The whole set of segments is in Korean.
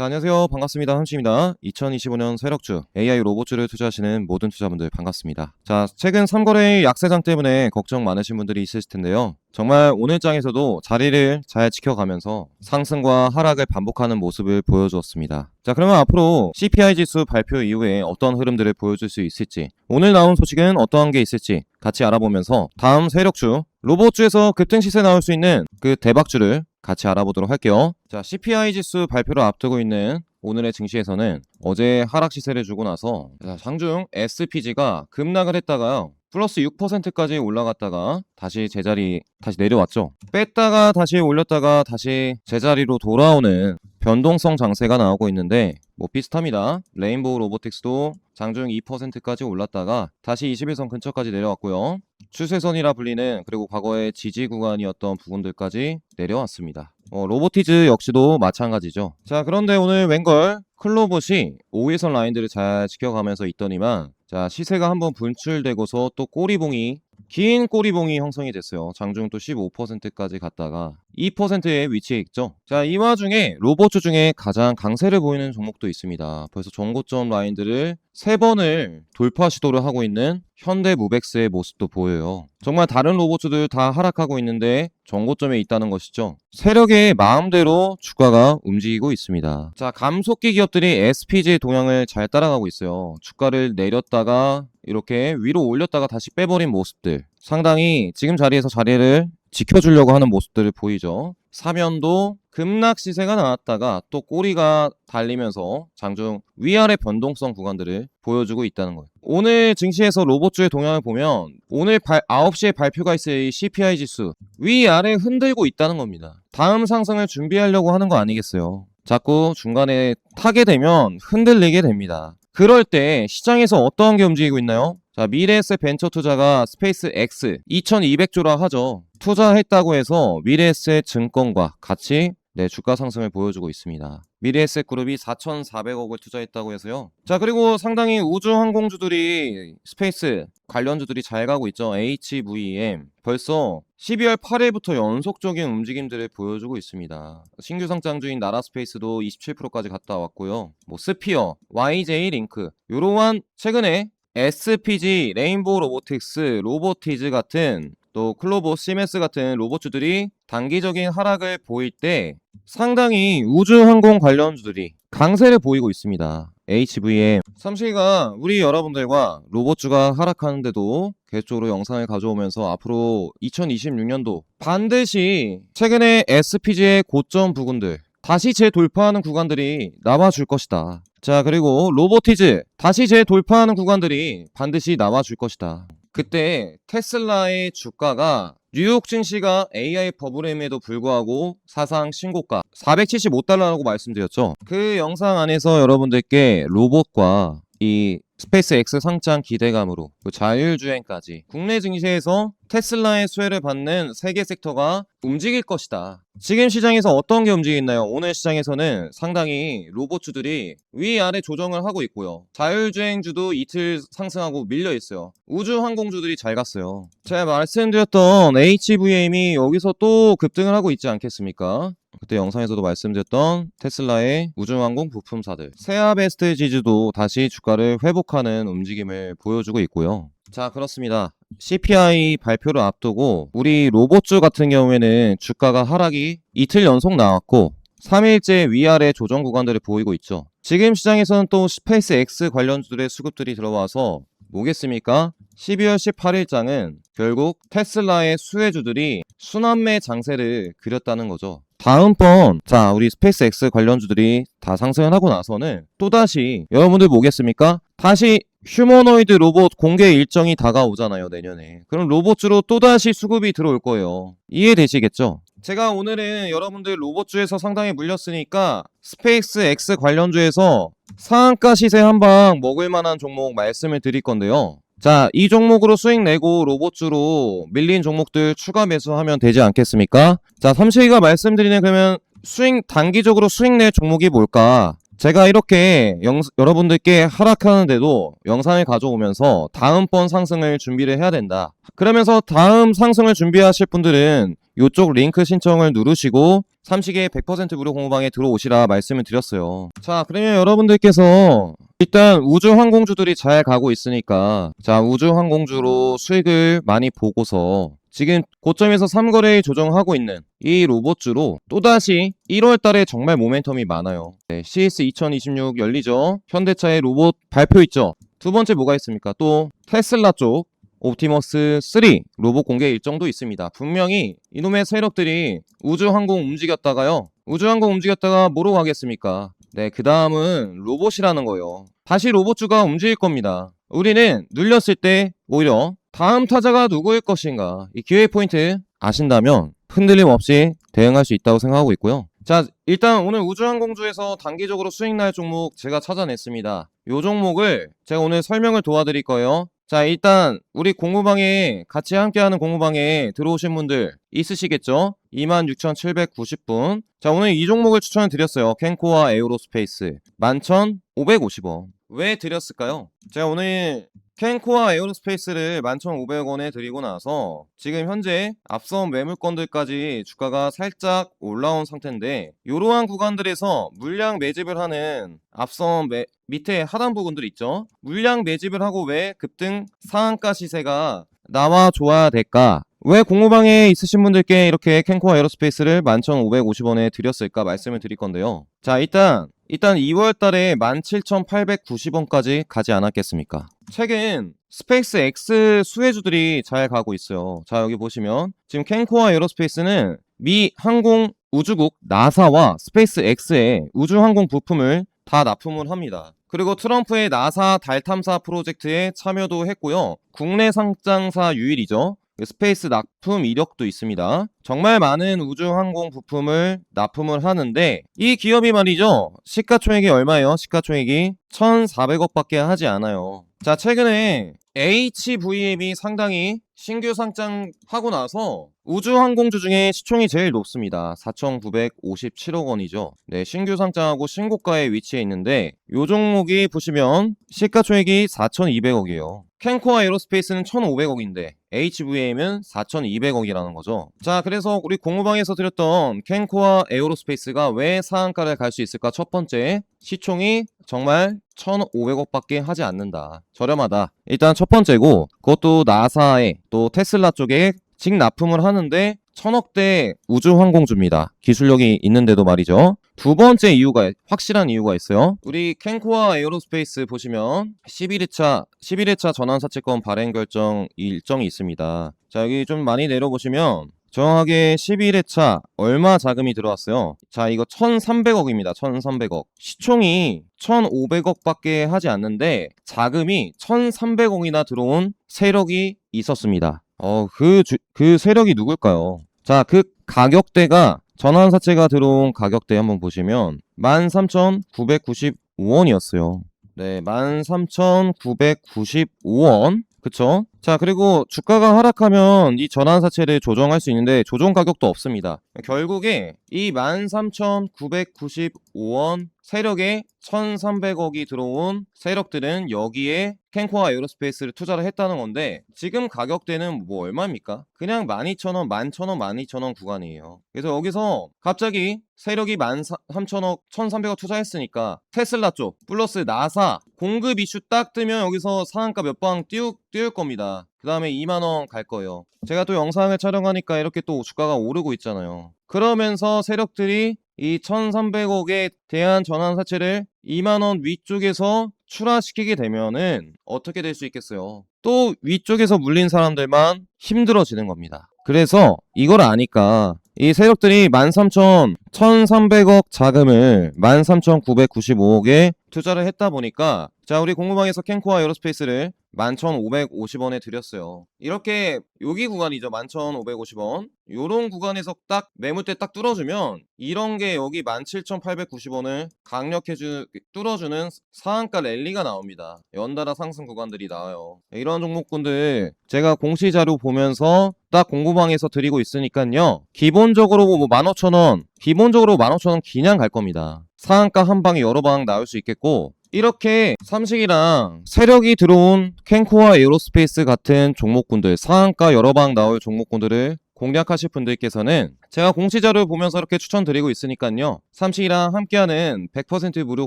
자, 안녕하세요. 반갑습니다. 함씨입니다. 2025년 세력주 AI 로봇주를 투자하시는 모든 투자분들 반갑습니다. 자, 최근 3거래의 약세장 때문에 걱정 많으신 분들이 있으실 텐데요. 정말 오늘 장에서도 자리를 잘 지켜가면서 상승과 하락을 반복하는 모습을 보여주었습니다. 자, 그러면 앞으로 CPI 지수 발표 이후에 어떤 흐름들을 보여줄 수 있을지, 오늘 나온 소식은 어떠한 게 있을지 같이 알아보면서 다음 세력주, 로봇주에서 급등 시세 나올 수 있는 그 대박주를 같이 알아보도록 할게요. 자, CPI 지수 발표를 앞두고 있는 오늘의 증시에서는 어제 하락 시세를 주고 나서 자, 장중 SPG가 급락을 했다가요. 플러스 6%까지 올라갔다가 다시 제자리 다시 내려왔죠. 뺐다가 다시 올렸다가 다시 제자리로 돌아오는 변동성 장세가 나오고 있는데 뭐 비슷합니다. 레인보우 로보틱스도 장중 2%까지 올랐다가 다시 21선 근처까지 내려왔고요. 추세선이라 불리는 그리고 과거의 지지 구간이었던 부분들까지 내려왔습니다. 어, 로보티즈 역시도 마찬가지죠. 자, 그런데 오늘 웬걸 클로봇이 5일선 라인들을 잘 지켜가면서 있더니만 자, 시세가 한번 분출되고서 또 꼬리봉이 긴 꼬리봉이 형성이 됐어요. 장중 또 15%까지 갔다가 2%의 위치에 있죠. 자, 이 와중에 로봇주 중에 가장 강세를 보이는 종목도 있습니다. 벌써 정고점 라인들을 세 번을 돌파 시도를 하고 있는 현대무백스의 모습도 보여요. 정말 다른 로봇주들 다 하락하고 있는데 정고점에 있다는 것이죠. 세력의 마음대로 주가가 움직이고 있습니다. 자, 감속기 기업들이 SPG의 동향을 잘 따라가고 있어요. 주가를 내렸다가 이렇게 위로 올렸다가 다시 빼버린 모습들. 상당히 지금 자리에서 자리를 지켜주려고 하는 모습들을 보이죠. 사면도 급락 시세가 나왔다가 또 꼬리가 달리면서 장중 위아래 변동성 구간들을 보여주고 있다는 거예요. 오늘 증시에서 로봇주의 동향을 보면 오늘 발, 9시에 발표가 있을 이 CPI 지수 위아래 흔들고 있다는 겁니다. 다음 상승을 준비하려고 하는 거 아니겠어요. 자꾸 중간에 타게 되면 흔들리게 됩니다. 그럴 때 시장에서 어떠한 게 움직이고 있나요? 자, 미래에셋 벤처 투자가 스페이스 X 2200조라 하죠. 투자했다고 해서 미래에셋 증권과 같이 네, 주가 상승을 보여주고 있습니다. 미래에셋 그룹이 4,400억을 투자했다고 해서요. 자, 그리고 상당히 우주 항공주들이 스페이스 관련주들이 잘 가고 있죠. HVM. 벌써 12월 8일부터 연속적인 움직임들을 보여주고 있습니다. 신규 상장주인 나라스페이스도 27%까지 갔다 왔고요. 뭐 스피어, YJ 링크 요러한 최근에 SPG, 레인보우 로보틱스, 로보티즈 같은 또 클로버, 시메스 같은 로봇주들이 단기적인 하락을 보일 때 상당히 우주항공 관련주들이 강세를 보이고 있습니다. HVM 삼식이가 우리 여러분들과 로봇주가 하락하는데도 계속적으로 영상을 가져오면서 앞으로 2026년도 반드시 최근에 SPG의 고점 부근들 다시 재돌파하는 구간들이 나와줄 것이다. 자 그리고 로보티즈 다시 재돌파하는 구간들이 반드시 나와줄 것이다. 그때 테슬라의 주가가 뉴욕 증시가 AI 버블임에도 불구하고 사상 신고가 475달러라고 말씀드렸죠. 그 영상 안에서 여러분들께 로봇과 이 스페이스 X 상장 기대감으로 그 자율주행까지 국내 증시에서 테슬라의 수혜를 받는 세계 섹터가 움직일 것이다. 지금 시장에서 어떤 게 움직이나요? 오늘 시장에서는 상당히 로봇주들이 위아래 조정을 하고 있고요. 자율주행주도 이틀 상승하고 밀려 있어요. 우주항공주들이 잘 갔어요. 제가 말씀드렸던 HVM이 여기서 또 급등을 하고 있지 않겠습니까? 그때 영상에서도 말씀드렸던 테슬라의 우주항공 부품사들 세아베스트 지주도 다시 주가를 회복하는 움직임을 보여주고 있고요. 자 그렇습니다. CPI 발표를 앞두고 우리 로봇주 같은 경우에는 주가가 하락이 이틀 연속 나왔고 3일째 위아래 조정 구간들을 보이고 있죠. 지금 시장에서는 또 스페이스 X 관련주들의 수급들이 들어와서 뭐겠습니까? 12월 18일장은 결국 테슬라의 수혜주들이 순환매 장세를 그렸다는 거죠. 다음번 자 우리 스페이스 X 관련주들이 다 상승을 하고 나서는 또다시 여러분들 뭐겠습니까? 다시 휴머노이드 로봇 공개 일정이 다가오잖아요 내년에 그럼 로봇주로 또다시 수급이 들어올 거예요 이해되시겠죠? 제가 오늘은 여러분들 로봇주에서 상당히 물렸으니까 스페이스 X 관련주에서 상한가 시세 한 방 먹을 만한 종목 말씀을 드릴 건데요 자, 이 종목으로 수익 내고 로봇주로 밀린 종목들 추가 매수하면 되지 않겠습니까? 자, 삼식이가 말씀드리는 그러면 수익, 단기적으로 수익 낼 종목이 뭘까? 제가 이렇게 영, 여러분들께 하락하는데도 영상을 가져오면서 다음번 상승을 준비를 해야 된다. 그러면서 다음 상승을 준비하실 분들은 이쪽 링크 신청을 누르시고 삼식의 100% 무료 공부방에 들어오시라 말씀을 드렸어요. 자, 그러면 여러분들께서 일단 우주 항공주들이 잘 가고 있으니까 자, 우주 항공주로 수익을 많이 보고서 지금 고점에서 3거래일 조정하고 있는 이 로봇주로 또다시 1월 달에 정말 모멘텀이 많아요. 네, CS 2026 열리죠. 현대차의 로봇 발표 있죠. 두 번째 뭐가 있습니까? 또 테슬라 쪽 옵티머스 3 로봇 공개 일정도 있습니다. 분명히 이놈의 세력들이 우주항공 움직였다가요. 우주항공 움직였다가 뭐로 가겠습니까? 네, 그 다음은 로봇이라는 거예요. 다시 로봇주가 움직일 겁니다. 우리는 눌렸을 때 오히려 다음 타자가 누구일 것인가 이 기회 포인트 아신다면 흔들림 없이 대응할 수 있다고 생각하고 있고요. 자, 일단 오늘 우주항공주에서 단기적으로 수익 날 종목 제가 찾아냈습니다. 요 종목을 제가 오늘 설명을 도와드릴 거예요. 자, 일단 우리 공부방에 같이 함께하는 공부방에 들어오신 분들 있으시겠죠? 26,790분. 자, 오늘 이 종목을 추천을 드렸어요. 캔코와 에어로스페이스 11,550원. 왜 드렸을까요? 제가 오늘 캔코와 에어로스페이스를 11,500원에 드리고 나서 지금 현재 앞선 매물건들까지 주가가 살짝 올라온 상태인데 이러한 구간들에서 물량 매집을 하는 앞선 매, 밑에 하단 부분들 있죠. 물량 매집을 하고 왜 급등 상한가 시세가 나와 줘야 될까? 왜 공무방에 있으신 분들께 이렇게 캔코와 에어로스페이스를 11,550원에 드렸을까 말씀을 드릴 건데요. 자, 일단 일단 2월 달에 17,890원까지 가지 않았겠습니까? 최근 스페이스 X 수혜주들이 잘 가고 있어요. 자, 여기 보시면 지금 캔코와 에어로스페이스는 미 항공 우주국 나사와 스페이스 X의 우주 항공 부품을 다 납품을 합니다. 그리고 트럼프의 나사 달 탐사 프로젝트에 참여도 했고요. 국내 상장사 유일이죠. 스페이스 납품 이력도 있습니다. 정말 많은 우주 항공 부품을 납품을 하는데 이 기업이 말이죠. 시가총액이 얼마예요? 시가총액이 1,400억밖에 하지 않아요. 자, 최근에 HVM이 상당히 신규 상장하고 나서 우주항공주 중에 시총이 제일 높습니다. 4,957억 원이죠. 네, 신규 상장하고 신고가에 위치해 있는데 요 종목이 보시면 시가총액이 4,200억이에요. 캔코와 에어로스페이스는 1,500억인데 HVM은 4,200억이라는 거죠. 자, 그래서 우리 공무방에서 드렸던 캔코와 에어로스페이스가 왜 상한가를 갈 수 있을까? 첫 번째, 시총이 정말 1,500억밖에 하지 않는다. 저렴하다. 일단 첫 번째고 그것도 나사에 또 테슬라 쪽에 직 납품을 하는데 천억대 우주항공주입니다. 기술력이 있는데도 말이죠. 두 번째 이유가 확실한 이유가 있어요. 우리 캔코와 에어로스페이스 보시면 11회차 11회차 전환사채권 발행 결정 일정이 있습니다. 자 여기 좀 많이 내려보시면 정확하게 11회차 얼마 자금이 들어왔어요? 자, 이거 1,300억입니다. 1,300억. 시총이 1,500억밖에 하지 않는데 자금이 1,300억이나 들어온 세력이 있었습니다. 어, 그, 주, 그 세력이 누굴까요? 자, 그 가격대가 전환사채가 들어온 가격대 한번 보시면 13,995원이었어요. 네, 13,995원. 그쵸? 자, 그리고 주가가 하락하면 이 전환사채를 조정할 수 있는데 조정 가격도 없습니다. 결국에 이 13,995원 세력에 1,300억이 들어온 세력들은 여기에 캔코와 에어로스페이스를 투자를 했다는 건데 지금 가격대는 뭐 얼마입니까? 그냥 12,000원, 11,000원, 12,000원 구간이에요. 그래서 여기서 갑자기 세력이 13,000억, 1,300억 투자했으니까 테슬라 쪽 플러스 나사 공급 이슈 딱 뜨면 여기서 상한가 몇 방 띄우, 띄울 겁니다. 그 다음에 2만원 갈 거예요. 제가 또 영상을 촬영하니까 이렇게 또 주가가 오르고 있잖아요. 그러면서 세력들이 이 1300억에 대한 전환 사채를 2만원 위쪽에서 출하시키게 되면은 어떻게 될 수 있겠어요? 또 위쪽에서 물린 사람들만 힘들어지는 겁니다. 그래서 이걸 아니까 이 세력들이 13,000, 1,300억 자금을 13,995억에 투자를 했다 보니까 자 우리 공무방에서 캔코와 에어로스페이스를 11,550원에 드렸어요. 이렇게 여기 구간이죠. 11,550원. 요런 구간에서 딱 매물대 딱 뚫어주면 이런 게 여기 17,890원을 강력해주 뚫어주는 상한가 랠리가 나옵니다. 연달아 상승 구간들이 나와요. 이런 종목군들 제가 공시 자료 보면서 딱 공부방에서 드리고 있으니까요. 기본적으로 뭐 15,000원, 기본적으로 15,000원 그냥 갈 겁니다. 상한가 한 방에 여러 방 나올 수 있겠고 이렇게 삼식이랑 세력이 들어온 캔코와 에어로스페이스 같은 종목군들 상한가 여러 방 나올 종목군들을 공략하실 분들께서는 제가 공시자료 보면서 이렇게 추천드리고 있으니까요. 삼식이랑 함께하는 100% 무료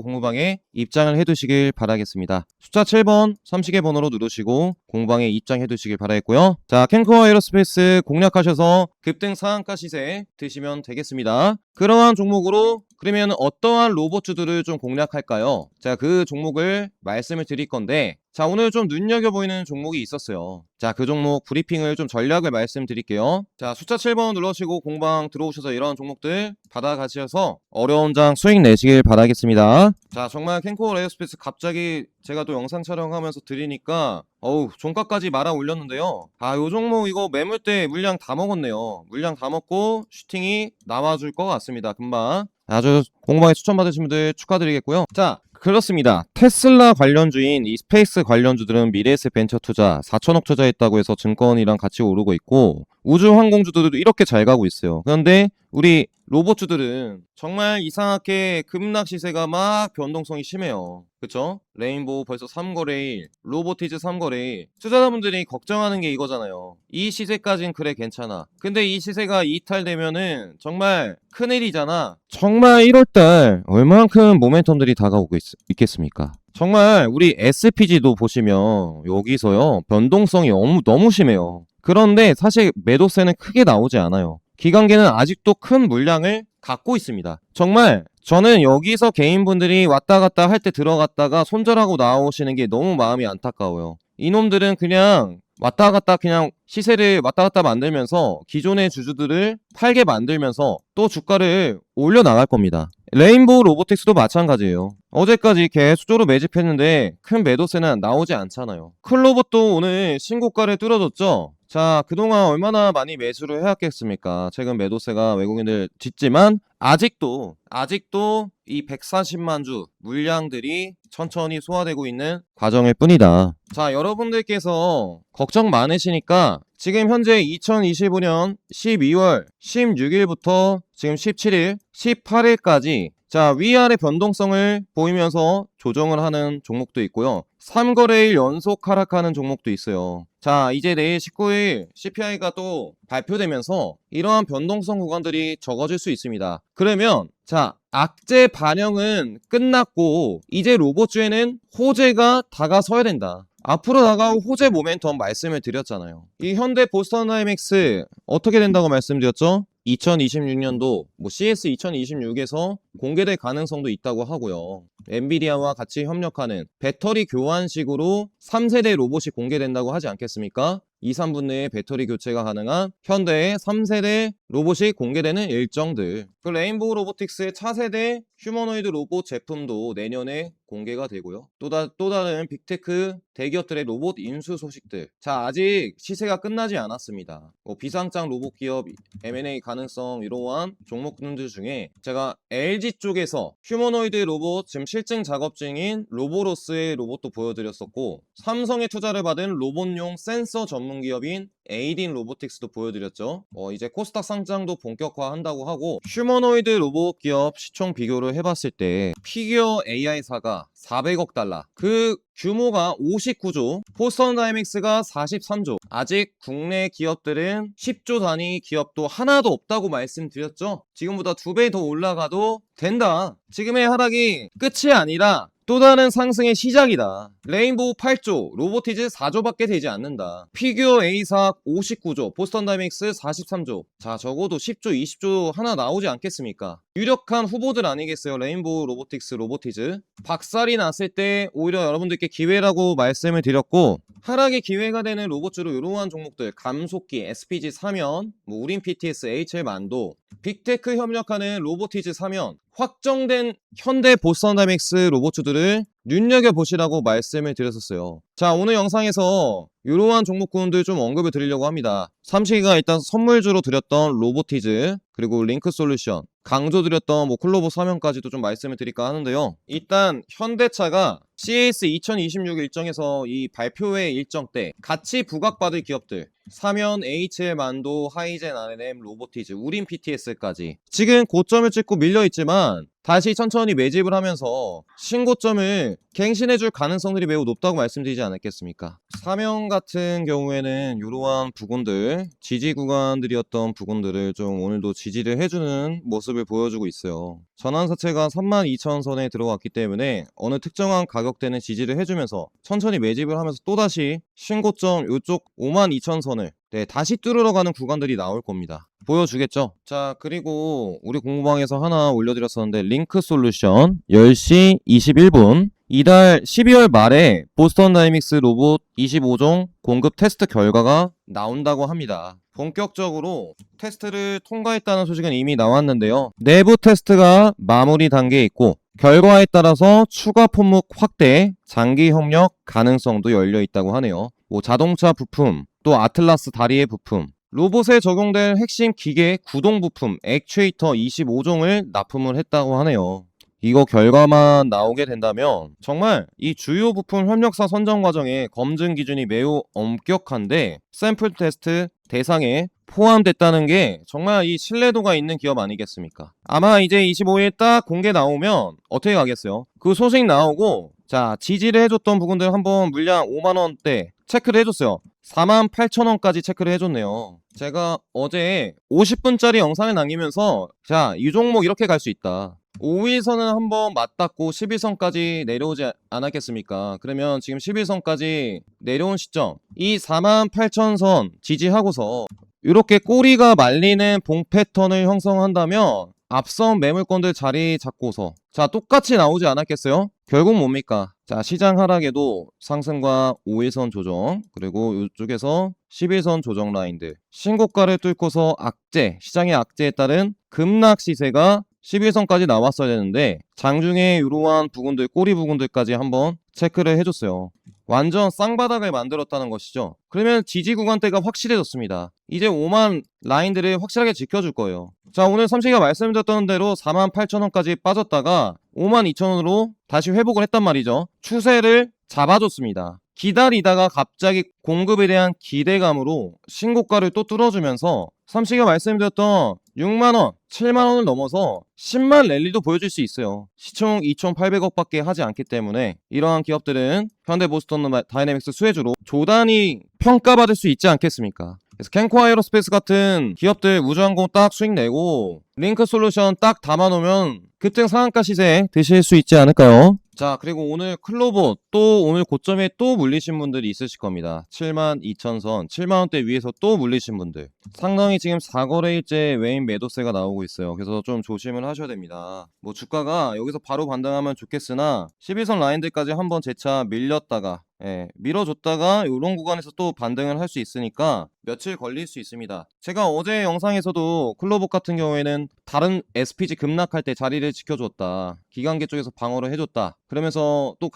공부방에 입장을 해두시길 바라겠습니다. 숫자 7번 삼식의 번호로 누르시고 공부방에 입장해두시길 바라겠고요. 자, 캔코어 에어로스페이스 공략하셔서 급등 상한가 시세 드시면 되겠습니다. 그러한 종목으로 그러면 어떠한 로봇주들을 좀 공략할까요? 자, 그 종목을 말씀을 드릴 건데 자, 오늘 좀 눈여겨 보이는 종목이 있었어요. 자, 그 종목 브리핑을 좀 전략을 말씀드릴게요. 자, 숫자 7번 눌러시고 공방 들어오셔서 이런 종목들 받아가셔서 어려운 장 수익 내시길 바라겠습니다. 자, 정말 캔코어 에어스페이스 갑자기 제가 또 영상 촬영하면서 드리니까 어우, 종가까지 말아 올렸는데요. 아, 요 종목 이거 매물대 물량 다 먹었네요. 물량 다 먹고 슈팅이 나와줄 것 같습니다. 금방. 아주 공방에 추천받으신 분들 축하드리겠고요. 자, 그렇습니다. 테슬라 관련주인 이 스페이스 관련주들은 미래에셋 벤처 투자 4천억 투자했다고 해서 증권이랑 같이 오르고 있고 우주 항공주들도 이렇게 잘 가고 있어요. 그런데 우리 로봇주들은 정말 이상하게 급락 시세가 막 변동성이 심해요. 그쵸? 레인보우 벌써 3거래일, 로보티즈 3거래일. 투자자분들이 걱정하는 게 이거잖아요. 이 시세까진 그래 괜찮아. 근데 이 시세가 이탈되면은 정말 큰일이잖아. 정말 1월달 얼만큼 모멘텀들이 다가오고 있, 있겠습니까? 정말 우리 SPG도 보시면 여기서요 변동성이 너무, 너무 심해요. 그런데 사실 매도세는 크게 나오지 않아요. 기관계는 아직도 큰 물량을 갖고 있습니다. 정말 저는 여기서 개인분들이 왔다 갔다 할 때 들어갔다가 손절하고 나오시는 게 너무 마음이 안타까워요. 이놈들은 그냥 왔다 갔다 그냥 시세를 왔다 갔다 만들면서 기존의 주주들을 팔게 만들면서 또 주가를 올려 나갈 겁니다. 레인보우 로보틱스도 마찬가지예요. 어제까지 계속적으로 매집했는데 큰 매도세는 나오지 않잖아요. 클로봇도 오늘 신고가를 뚫어줬죠. 자, 그동안 얼마나 많이 매수를 해왔겠습니까? 최근 매도세가 외국인들 짙지만 아직도 아직도 이 140만 주 물량들이 천천히 소화되고 있는 과정일 뿐이다. 자, 여러분들께서 걱정 많으시니까 지금 현재 2025년 12월 16일부터 지금 17일, 18일까지 자, 위아래 변동성을 보이면서 조정을 하는 종목도 있고요. 3거래일 연속 하락하는 종목도 있어요. 자, 이제 내일 19일 CPI가 또 발표되면서 이러한 변동성 구간들이 적어질 수 있습니다. 그러면 자, 악재 반영은 끝났고 이제 로봇주에는 호재가 다가서야 된다. 앞으로 다가올 호재 모멘텀 말씀을 드렸잖아요. 이 현대 보스턴 다이맥스 어떻게 된다고 말씀드렸죠? 2026년도 뭐 CS 2026에서 공개될 가능성도 있다고 하고요. 엔비디아와 같이 협력하는 배터리 교환식으로 3세대 로봇이 공개된다고 하지 않겠습니까? 2, 3분 내에 배터리 교체가 가능한 현대의 3세대 로봇이 공개되는 일정들. 그 레인보우 로보틱스의 차세대 휴머노이드 로봇 제품도 내년에 공개가 되고요. 또, 다, 또 다른 빅테크 대기업들의 로봇 인수 소식들. 자, 아직 시세가 끝나지 않았습니다. 뭐 비상장 로봇 기업 M&A 가능성 이러한 종목들 중에 제가 LG 쪽에서 휴머노이드 로봇 지금 실증 작업 중인 로보로스의 로봇도 보여드렸었고 삼성의 투자를 받은 로봇용 센서 전문 기업인 에이딘 로보틱스도 보여드렸죠. 어, 이제 코스닥 상장도 본격화한다고 하고 휴머노이드 로봇 기업 시총 비교를 해봤을 때 피규어 AI사가 400억 달러 그 규모가 59조, 포스턴 다이맥스가 43조. 아직 국내 기업들은 10조 단위 기업도 하나도 없다고 말씀드렸죠. 지금보다 두 배 더 올라가도 된다. 지금의 하락이 끝이 아니라 또 다른 상승의 시작이다. 레인보우 8조, 로보티즈 4조밖에 되지 않는다. 피규어 A사 59조, 보스턴 다이맥스 43조. 자, 적어도 10조, 20조 하나 나오지 않겠습니까? 유력한 후보들 아니겠어요? 레인보우 로보틱스, 로보티즈. 박살이 났을 때 오히려 여러분들께 기회라고 말씀을 드렸고, 하락의 기회가 되는 로봇주로 이러한 종목들, 감속기, SPG 사면, 뭐 우린 PTS, HL 만도, 빅테크 협력하는 로보티즈 사면, 확정된 현대 보스턴 다이맥스 로봇주들을 눈여겨보시라고 말씀을 드렸었어요. 자, 오늘 영상에서 이러한 종목군들 좀 언급을 드리려고 합니다. 삼식이가 일단 선물주로 드렸던 로보티즈, 그리고 링크 솔루션, 강조드렸던 뭐 클로버 사면까지도 좀 말씀을 드릴까 하는데요. 일단 현대차가 CAS 2026 일정에서 이 발표회 일정 때 같이 부각받을 기업들 사면, HL 만도, 하이젠 R&M, 로보티즈, 우린 PTS까지 지금 고점을 찍고 밀려 있지만 다시 천천히 매집을 하면서 신고점을 갱신해줄 가능성들이 매우 높다고 말씀드리지 않았겠습니까? 사명 같은 경우에는 이러한 부분들, 지지 구간들이었던 부분들을 좀 오늘도 지지를 해주는 모습을 보여주고 있어요. 전환사채가 32,000선에 들어갔기 때문에 어느 특정한 가격대는 지지를 해주면서 천천히 매집을 하면서 또다시 신고점 이쪽 52,000선을 네, 다시 뚫으러 가는 구간들이 나올 겁니다. 보여주겠죠? 자, 그리고 우리 공부방에서 하나 올려드렸었는데, 링크 솔루션 10시 21분. 이달 12월 말에 보스턴 다이믹스 로봇 25종 공급 테스트 결과가 나온다고 합니다. 본격적으로 테스트를 통과했다는 소식은 이미 나왔는데요. 내부 테스트가 마무리 단계에 있고, 결과에 따라서 추가 품목 확대, 장기 협력 가능성도 열려 있다고 하네요. 뭐 자동차 부품, 또 아틀라스 다리의 부품, 로봇에 적용될 핵심 기계 구동 부품 액추에이터 25종을 납품을 했다고 하네요. 이거 결과만 나오게 된다면 정말 이 주요 부품 협력사 선정 과정의 검증 기준이 매우 엄격한데 샘플 테스트 대상에 포함됐다는 게 정말 이 신뢰도가 있는 기업 아니겠습니까? 아마 이제 25일 딱 공개 나오면 어떻게 가겠어요? 그 소식 나오고 자 지지를 해줬던 부분들 한번 물량 5만 원대 체크를 해줬어요. 4만 8천 원까지 체크를 해줬네요. 제가 어제 50분짜리 영상을 남기면서 자 이 종목 이렇게 갈 수 있다. 5위선은 한번 맞닿고 11선까지 내려오지 않았겠습니까? 그러면 지금 11선까지 내려온 시점 이 4만 8천 선 지지하고서 이렇게 꼬리가 말리는 봉 패턴을 형성한다면 앞선 매물권들 자리 잡고서 자 똑같이 나오지 않았겠어요? 결국 뭡니까? 자 시장 하락에도 상승과 5일선 조정 그리고 이쪽에서 11선 조정 라인들 신고가를 뚫고서 악재 시장의 악재에 따른 급락 시세가 11선까지 나왔어야 되는데 장중에 이러한 부분들 꼬리 부분들까지 한번 체크를 해줬어요. 완전 쌍바닥을 만들었다는 것이죠. 그러면 지지 구간대가 확실해졌습니다. 이제 5만 라인들을 확실하게 지켜줄 거예요. 자 오늘 삼식이가 말씀드렸던 대로 4만 8천원까지 빠졌다가 5만 2천원으로 다시 회복을 했단 말이죠. 추세를 잡아줬습니다. 기다리다가 갑자기 공급에 대한 기대감으로 신고가를 또 뚫어주면서 삼식이가 말씀드렸던 6만원, 7만원을 넘어서 10만 랠리도 보여줄 수 있어요. 시총 2,800억밖에 하지 않기 때문에 이러한 기업들은 현대 보스턴 다이내믹스 수혜주로 조단이 평가받을 수 있지 않겠습니까? 그래서 캔코 아이로스페이스 같은 기업들 우주항공 딱 수익 내고 링크 솔루션 딱 담아놓으면 급등 상한가 시세 드실 수 있지 않을까요? 자 그리고 오늘 클로봇 또 오늘 고점에 또 물리신 분들이 있으실 겁니다. 7만 2천선 7만 원대 위에서 또 물리신 분들. 상당히 지금 4거래일째 외인 매도세가 나오고 있어요. 그래서 좀 조심을 하셔야 됩니다. 뭐 주가가 여기서 바로 반등하면 좋겠으나 11선 라인들까지 한번 재차 밀렸다가 예, 밀어줬다가 이런 구간에서 또 반등을 할 수 있으니까 며칠 걸릴 수 있습니다. 제가 어제 영상에서도 클로봇 같은 경우에는 다른 SPG 급락할 때 자리를 지켜줬다. 기관계 쪽에서 방어를 해줬다. 그러면서 또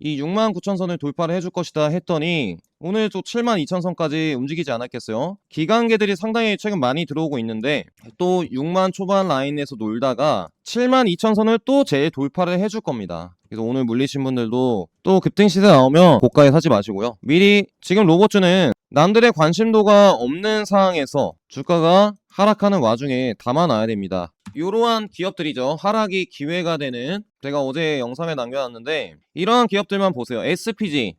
이 6만 9천 선을 돌파를 해줄 것이다 했더니 오늘 또 7만 2천 선까지 움직이지 않았겠어요? 기관계들이 상당히 최근 많이 들어오고 있는데 또 6만 초반 라인에서 놀다가 7만 2천 선을 또 재돌파를 해줄 겁니다. 그래서 오늘 물리신 분들도 또 급등 시세 나오면 고가에 사지 마시고요. 미리 지금 로봇주는 남들의 관심도가 없는 상황에서 주가가 하락하는 와중에 담아놔야 됩니다. 이러한 기업들이죠. 하락이 기회가 되는 제가 어제 영상에 남겨놨는데 이러한 기업들만 보세요. SPG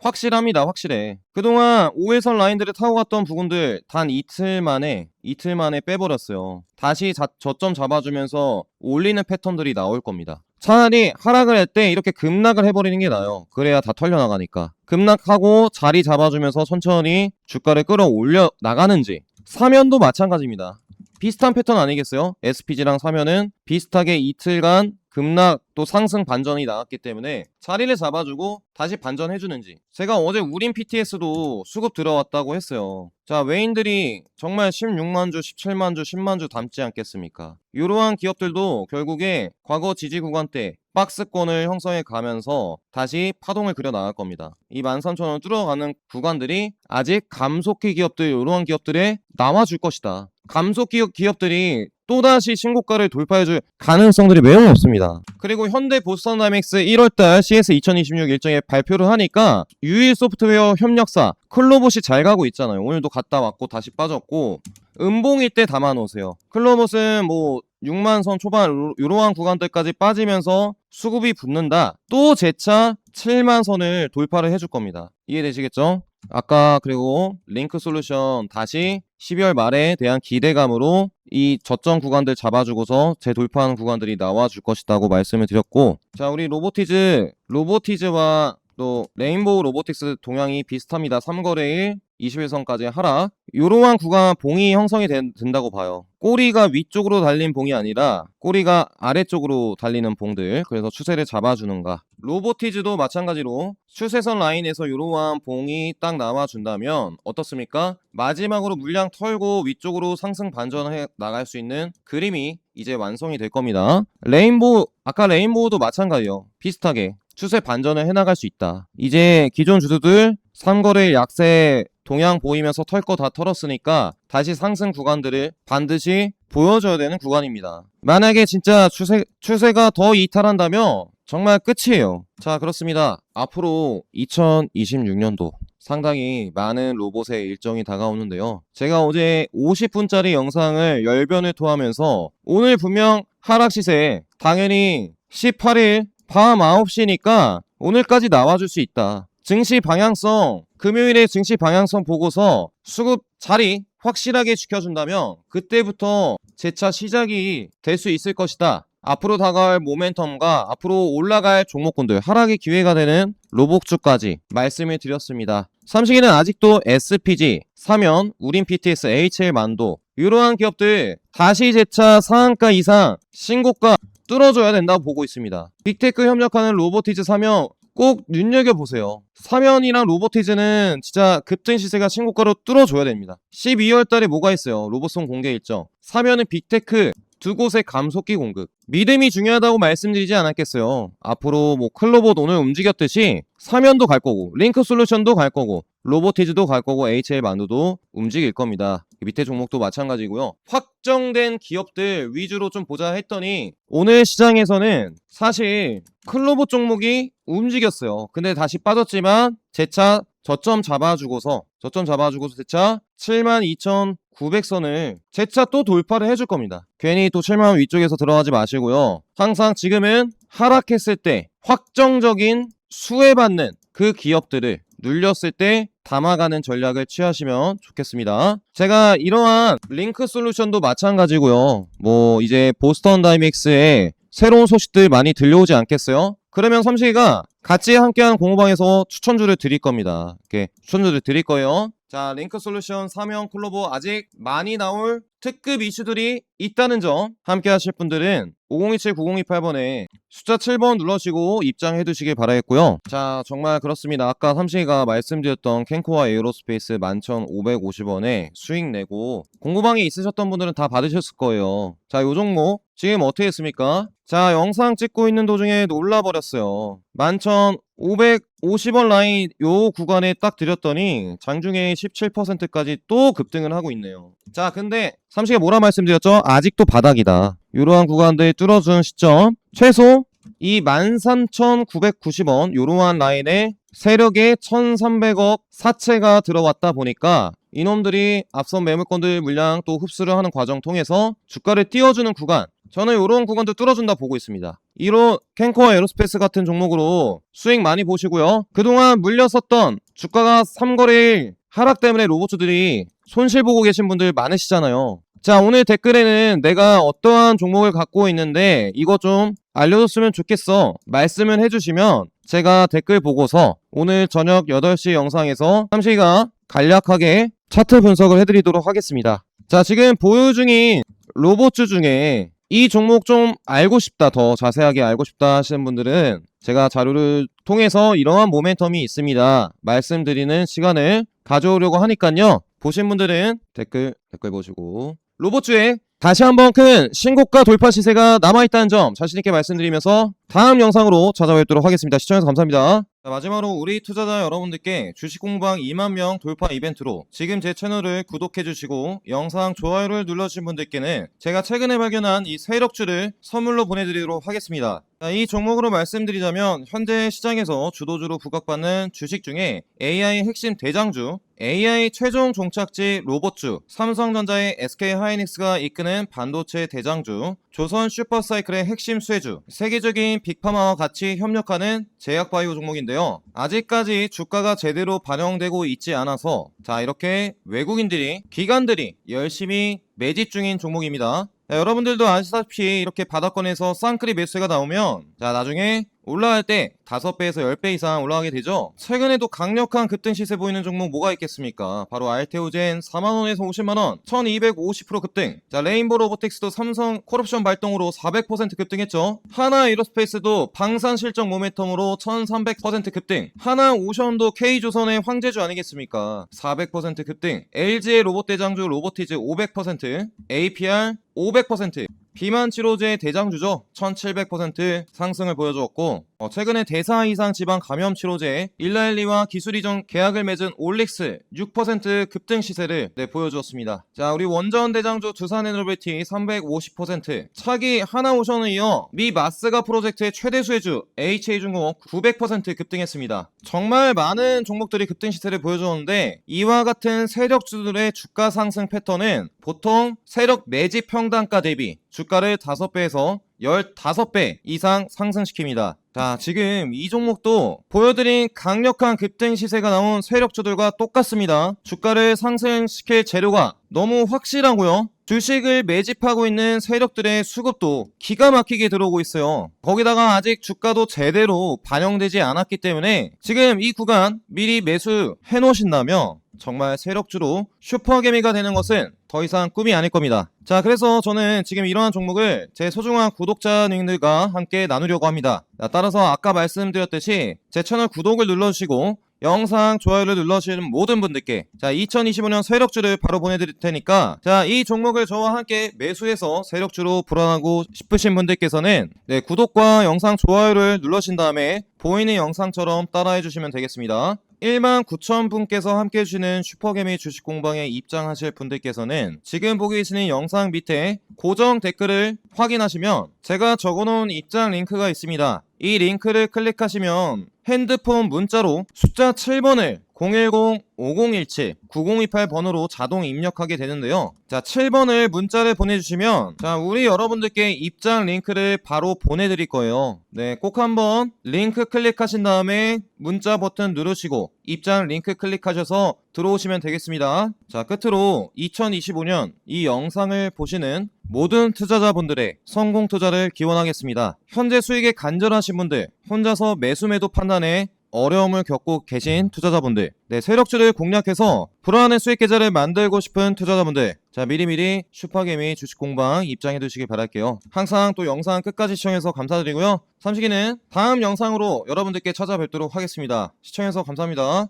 확실합니다. 확실해. 그동안 5일선 라인들을 타고 갔던 부분들 단 이틀 만에 이틀 만에 빼버렸어요. 다시 자, 저점 잡아주면서 올리는 패턴들이 나올 겁니다. 차라리 하락을 할 때 이렇게 급락을 해버리는 게 나아요. 그래야 다 털려나가니까. 급락하고 자리 잡아주면서 천천히 주가를 끌어올려 나가는지. 사면도 마찬가지입니다. 비슷한 패턴 아니겠어요? SPG랑 사면은 비슷하게 이틀간 급락 또 상승 반전이 나왔기 때문에 자리를 잡아주고 다시 반전해주는지. 제가 어제 우린 PTS도 수급 들어왔다고 했어요. 자 외인들이 정말 16만주 17만주 10만주 담지 않겠습니까? 이러한 기업들도 결국에 과거 지지 구간 때 박스권을 형성해 가면서 다시 파동을 그려 나갈 겁니다. 이 13,000원 뚫어가는 구간들이 아직 감속기 기업들 이러한 기업들에 나와줄 것이다. 감속기 기업들이 또다시 신고가를 돌파해줄 가능성들이 매우 높습니다. 그리고 현대 보스턴 다이맥스 1월달 CS 2026 일정에 발표를 하니까 유일 소프트웨어 협력사 클로봇이 잘 가고 있잖아요. 오늘도 갔다 왔고 다시 빠졌고 음봉일 때 담아놓으세요. 클로봇은 뭐 6만 선 초반 요- 요러한 구간대까지 빠지면서 수급이 붙는다. 또 재차 7만 선을 돌파를 해줄 겁니다. 이해되시겠죠? 아까 그리고 링크 솔루션 다시 12월 말에 대한 기대감으로 이 저점 구간들 잡아주고서 재돌파하는 구간들이 나와줄 것이다고 말씀을 드렸고 자 우리 로보티즈 로보티즈와 또 레인보우 로보틱스 동향이 비슷합니다. 3거래일 21선까지 하락. 이러한 구간 봉이 형성이 된, 된다고 봐요. 꼬리가 위쪽으로 달린 봉이 아니라 꼬리가 아래쪽으로 달리는 봉들. 그래서 추세를 잡아주는가. 로보티즈도 마찬가지로 추세선 라인에서 이러한 봉이 딱 나와준다면 어떻습니까? 마지막으로 물량 털고 위쪽으로 상승 반전해 나갈 수 있는 그림이 이제 완성이 될 겁니다. 레인보우, 아까 레인보우도 마찬가지요. 비슷하게 추세 반전을 해나갈 수 있다. 이제 기존 주주들 3거래일 약세 동향 보이면서 털 거 다 털었으니까 다시 상승 구간들을 반드시 보여줘야 되는 구간입니다. 만약에 진짜 추세, 추세가 더 이탈한다면 정말 끝이에요. 자, 그렇습니다. 앞으로 2026년도 상당히 많은 로봇의 일정이 다가오는데요. 제가 어제 50분짜리 영상을 열변을 토하면서 오늘 분명 하락 시세 당연히 18일 밤 9시니까 오늘까지 나와줄 수 있다. 증시 방향성, 금요일에 증시 방향성 보고서 수급 자리 확실하게 지켜준다면 그때부터 재차 시작이 될 수 있을 것이다. 앞으로 다가올 모멘텀과 앞으로 올라갈 종목군들 하락의 기회가 되는 로복주까지 말씀을 드렸습니다. 삼식이는 아직도 SPG, 사면, 우린 PTS, HL 만도 이러한 기업들 다시 재차 상한가 이상 신고가 뚫어줘야 된다고 보고 있습니다. 빅테크 협력하는 로보티즈 사면 꼭 눈여겨보세요. 사면이랑 로보티즈는 진짜 급등 시세가 신고가로 뚫어줘야 됩니다. 12월 달에 뭐가 있어요? 로봇송 공개 일정. 사면은 빅테크 두 곳의 감속기 공급. 믿음이 중요하다고 말씀드리지 않았겠어요. 앞으로 뭐 클로봇 오늘 움직였듯이 사면도 갈 거고, 링크 솔루션도 갈 거고, 로보티즈도 갈 거고, HL 만두도 움직일 겁니다. 밑에 종목도 마찬가지고요. 확정된 기업들 위주로 좀 보자 했더니 오늘 시장에서는 사실 클로봇 종목이 움직였어요. 근데 다시 빠졌지만 재차 저점 잡아주고서 저점 잡아주고서 재차 72,900선을 재차 또 돌파를 해줄 겁니다. 괜히 또 7만 원 위쪽에서 들어가지 마시고요. 항상 지금은 하락했을 때 확정적인 수혜받는 그 기업들을 눌렸을 때 담아가는 전략을 취하시면 좋겠습니다. 제가 이러한 링크 솔루션도 마찬가지고요. 뭐 이제 보스턴 다이맥스에 새로운 소식들 많이 들려오지 않겠어요? 그러면 삼식이가 같이 함께하는 공호방에서 추천주를 드릴 겁니다. 이렇게 추천주를 드릴 거예요. 자, 링크 솔루션 사명 콜라보 아직 많이 나올 특급 이슈들이 있다는 점 함께 하실 분들은 5027-9028번에 숫자 7번 눌러주시고 입장해 두시길 바라겠고요. 자, 정말 그렇습니다. 아까 삼식이가 말씀드렸던 캔코와 에어로스페이스 11,550원에 수익 내고 공구방에 있으셨던 분들은 다 받으셨을 거예요. 자, 요 종목 지금 어떻게 했습니까? 자, 영상 찍고 있는 도중에 놀라버렸어요. 11,550 원 라인 요 구간에 딱 드렸더니 장중에 17%까지 또 급등을 하고 있네요. 자, 근데 삼식이 뭐라 말씀드렸죠? 아직도 바닥이다. 이러한 구간들 뚫어준 시점 최소 이 13,990원 요러한 라인에 세력의 1,300억 사채가 들어왔다 보니까 이놈들이 앞선 매물권들 물량 또 흡수를 하는 과정 통해서 주가를 띄워주는 구간 저는 이런 구간도 뚫어준다 보고 있습니다. 이로 캔코와 에로스페이스 같은 종목으로 수익 많이 보시고요. 그동안 물렸었던 주가가 3거래일 하락 때문에 로봇주들이 손실 보고 계신 분들 많으시잖아요. 자, 오늘 댓글에는 내가 어떠한 종목을 갖고 있는데 이거 좀 알려줬으면 좋겠어. 말씀을 해주시면 제가 댓글 보고서 오늘 저녁 8시 영상에서 삼시가 간략하게 차트 분석을 해드리도록 하겠습니다. 자, 지금 보유 중인 로봇주 중에 이 종목 좀 알고 싶다, 더 자세하게 알고 싶다 하시는 분들은 제가 자료를 통해서 이러한 모멘텀이 있습니다. 말씀드리는 시간을 가져오려고 하니까요. 보신 분들은 댓글, 댓글 보시고 로봇주에 다시 한번 큰 신고가 돌파 시세가 남아있다는 점 자신있게 말씀드리면서 다음 영상으로 찾아뵙도록 하겠습니다. 시청해주셔서 감사합니다. 자, 마지막으로 우리 투자자 여러분들께 주식 공방 2만 명 돌파 이벤트로 지금 제 채널을 구독해 주시고 영상 좋아요를 눌러주신 분들께는 제가 최근에 발견한 이 세력주를 선물로 보내드리도록 하겠습니다. 자, 이 종목으로 말씀드리자면 현재 시장에서 주도주로 부각받는 주식 중에 AI 핵심 대장주, AI 최종 종착지 로봇주, 삼성전자의 SK 하이닉스가 이끄는 반도체 대장주, 조선 슈퍼사이클의 핵심 수혜주, 세계적인 빅파마와 같이 협력하는 제약바이오 종목인데요. 아직까지 주가가 제대로 반영되고 있지 않아서 자 이렇게 외국인들이 기관들이 열심히 매집 중인 종목입니다. 자, 여러분들도 아시다시피 이렇게 바닥권에서 쌍크리 매수가 나오면 자 나중에 올라갈 때 5배에서 10배 이상 올라가게 되죠. 최근에도 강력한 급등 시세 보이는 종목 뭐가 있겠습니까? 바로 알테오젠 4만원에서 50만원, 1250% 급등. 자, 레인보 로보틱스도 삼성 콜옵션 발동으로 400% 급등했죠. 하나 에로스페이스도 방산 실적 모멘텀으로 1300% 급등. 하나 오션도 K조선의 황제주 아니겠습니까? 400% 급등. LG의 로봇 대장주 로보티즈 500%, APR 500%, 비만 치료제 대장주죠. 1700% 상승을 보여주었고 어, 최근에 대사 이상 지방 감염 치료제 일라엘리와 기술 이전 계약을 맺은 올릭스 6% 급등 시세를 네, 보여주었습니다. 자 우리 원전 대장주 두산 에너비티 350% 차기 하나오션을 이어 미 마스가 프로젝트의 최대 수혜주 HA중공업 900% 급등했습니다. 정말 많은 종목들이 급등 시세를 보여주었는데 이와 같은 세력주들의 주가 상승 패턴은 보통 세력 매집 평단가 대비 주가를 5배에서 15배 이상 상승시킵니다. 자, 지금 이 종목도 보여드린 강력한 급등 시세가 나온 세력주들과 똑같습니다. 주가를 상승시킬 재료가 너무 확실하고요. 주식을 매집하고 있는 세력들의 수급도 기가 막히게 들어오고 있어요. 거기다가 아직 주가도 제대로 반영되지 않았기 때문에 지금 이 구간 미리 매수해 놓으신다면 정말 세력주로 슈퍼개미가 되는 것은 더 이상 꿈이 아닐 겁니다. 자, 그래서 저는 지금 이러한 종목을 제 소중한 구독자님들과 함께 나누려고 합니다. 자, 따라서 아까 말씀드렸듯이 제 채널 구독을 눌러주시고 영상 좋아요를 눌러주시는 모든 분들께 자 2025년 세력주를 바로 보내드릴 테니까 자 이 종목을 저와 함께 매수해서 세력주로 불안하고 싶으신 분들께서는 네 구독과 영상 좋아요를 눌러신 다음에 보이는 영상처럼 따라해 주시면 되겠습니다 1만 9천 분께서 함께 해주시는 슈퍼개미 주식 공방에 입장하실 분들께서는 지금 보고 계시는 영상 밑에 고정 댓글을 확인하시면 제가 적어놓은 입장 링크가 있습니다. 이 링크를 클릭하시면 핸드폰 문자로 숫자 7번을 010-5017-9028 번호로 자동 입력하게 되는데요. 자, 7번을 문자를 보내주시면 자, 우리 여러분들께 입장 링크를 바로 보내드릴 거예요. 네, 꼭 한번 링크 클릭하신 다음에 문자 버튼 누르시고 입장 링크 클릭하셔서 들어오시면 되겠습니다. 자, 끝으로 2025년 이 영상을 보시는 모든 투자자분들의 성공 투자를 기원하겠습니다. 현재 수익에 간절하신 분들, 혼자서 매수 매도 판단에 어려움을 겪고 계신 투자자분들, 네, 세력주를 공략해서 불안한 수익 계좌를 만들고 싶은 투자자분들, 자, 미리미리 슈퍼개미 주식 공방 입장해 두시길 바랄게요. 항상 또 영상 끝까지 시청해서 감사드리고요. 삼식이는 다음 영상으로 여러분들께 찾아뵙도록 하겠습니다. 시청해서 감사합니다.